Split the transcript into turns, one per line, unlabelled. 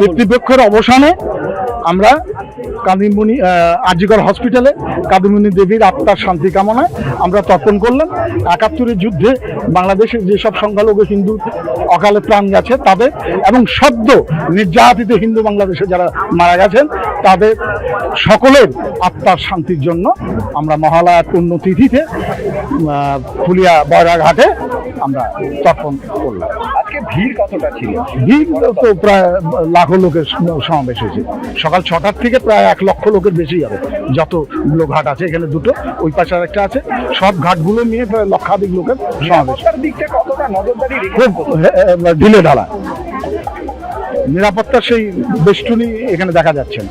কর্তৃপক্ষের অবসানে আমরা কাদিমণি আজিগর হসপিটালে কাদিমণি দেবীর আত্মার শান্তি কামনায় আমরা তর্পণ করলাম। একাত্তরের যুদ্ধে বাংলাদেশের যেসব সংখ্যালঘু হিন্দু অকালে প্রাণ গেছে তাদের এবং সদ্য নির্যাতিত হিন্দু বাংলাদেশে যারা মারা গেছেন, তাদের সকলের আত্মার শান্তির জন্য আমরা মহালয়ার পুণ্যতিথিতে ফুলিয়া বয়রাঘাটে আমরা তর্পণ করলাম।
আজকে ভিড় কতটা ছিল?
ভিড় তো প্রায় লাখো লোকের সমাবেশ হয়েছে। সকাল ছটার থেকে প্রায় এক লক্ষ লোকের বেশি হবে। যতগুলো ঘাট আছে এখানে দুটো ওই পাশে আর একটা আছে। সব ঘাটগুলো নিয়ে প্রায় লক্ষাধিক লোকের সমাবেশ।
দিকটা কতটা নজরদারি
ঢিলে ঢালা নিরাপত্তার সেই বেষ্টনী এখানে দেখা যাচ্ছে না।